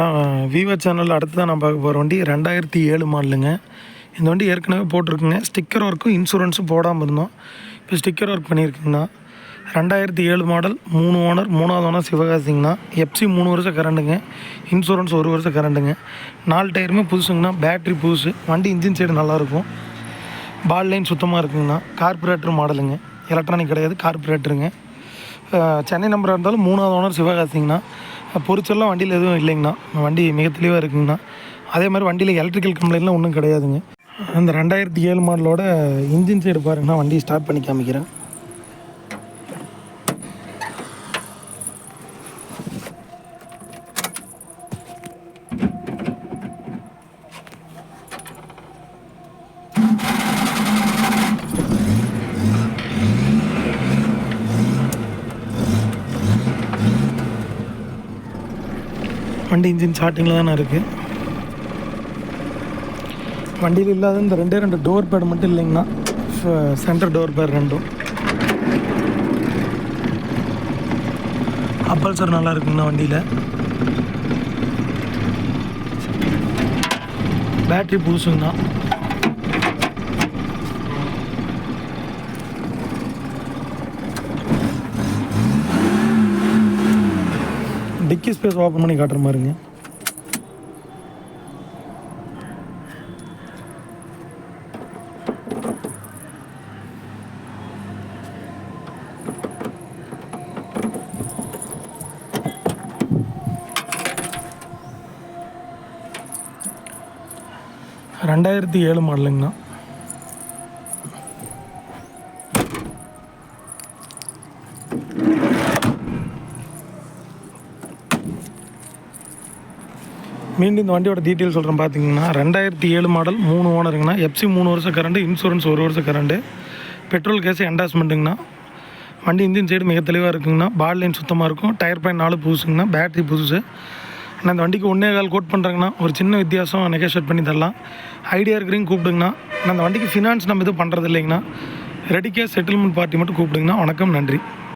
நான் விவோ சேனலில் அடுத்து தான் நான் பார்க்க போகிற வண்டி ரெண்டாயிரத்தி ஏழு மாடலுங்க. இந்த வண்டி ஏற்கனவே போட்டிருக்குங்க. ஸ்டிக்கர் ஒர்க்கும் இன்சூரன்ஸும் போடாமல் இருந்தோம். இப்போ ஸ்டிக்கர் ஒர்க் பண்ணியிருக்குங்கண்ணா ரெண்டாயிரத்தி ஏழு மாடல் மூணு ஓனர் மூணாவது ஓனர் சிவகாசிங்கண்ணா. எஃப்சி மூணு வருஷம் கரண்டுங்க இன்சூரன்ஸ் ஒரு வருஷம் கரண்டுங்க நாலு டயருமே புதுசுங்கண்ணா. பேட்ரி புதுசு. வண்டி இன்ஜின் சைடு நல்லாயிருக்கும் பால் லைன் சுத்தமாக இருக்குங்கண்ணா. கார்பரேட்டர் மாடலுங்க. எலக்ட்ரானிக் கிடையாது. கார்பரேட்டருங்க சென்னை நம்பராக இருந்தாலும் மூணாவது ஓனர் சிவகாசிங்கண்ணா. பொரிச்செல்லாம் வண்டியில் எதுவும் இல்லைங்கண்ணா. வண்டி மிக தெளிவாக இருக்குங்கண்ணா. அதே மாதிரி வண்டியில் எலக்ட்ரிக்கல் கம்ப்ளைண்ட்லாம் ஒன்றும் கிடையாதுங்க. அந்த ரெண்டாயிரத்தி ஏழு மாடலோட இன்ஜின் சைடு பாருங்கண்ணா வண்டி ஸ்டார்ட் பண்ணி காமிக்கிறேன். வண்டி இன்ஜின் ஸ்டார்டிங்கில் தானே இருக்குது வண்டியில் இல்லாத இந்த ரெண்டே ரெண்டு டோர் பேடு மட்டும் இல்லைங்கண்ணா. சென்டர் டோர் பேட் ரெண்டும். அப்பல்சர் நல்லா இருக்குங்கண்ணா வண்டியில். பேட்ரி புதுசுங்கண்ணா. டிக்கி ஸ்பேஸ் ஓப்பன் பண்ணி காட்டுற மாதிரிங்க. ரெண்டாயிரத்தி ஏழு மாடலுங்கண்ணா மீண்டும் இந்த வண்டியோட டீட்டெயில் சொல்கிறேன் பார்த்தீங்கன்னா ரெண்டாயிரத்தி ஏழு மாடல் மூணு ஓனருங்கண்ணா எஃப்சி மூணு வருஷம் கரண்ட்டு இன்சூரன்ஸ் ஒரு வருஷம் கரண்ட்டு பெட்ரோல் கேஸ் என்டாஸ்மெண்ட்டுங்கண்ணா வண்டி இன்ஜின் சைடு மிக தெளிவாக இருக்குங்கண்ணா. பால் லைன் சுத்தமாக இருக்கும். டயர் பாயிண்ட் நாலு புதுசுங்கண்ணா. பேட்டரி புதுசு. ஆனால் இந்த வண்டிக்கு ஒன்றே கால் கோட் பண்ணுறேங்கண்ணா ஒரு சின்ன வித்தியாசம் நெகோஷியேட் பண்ணி தரலாம். ஐடியா இருக்கிறீங்க கூப்பிடுங்கண்ணா. நான் அந்த வண்டிக்கு ஃபினான்ஸ் நம்ம எதுவும் பண்ணுறது இல்லைங்கண்ணா ரெடி கேஸ் செட்டில்மெண்ட் பார்ட்டி மட்டும் கூப்பிடுங்கண்ணா. வணக்கம் நன்றி.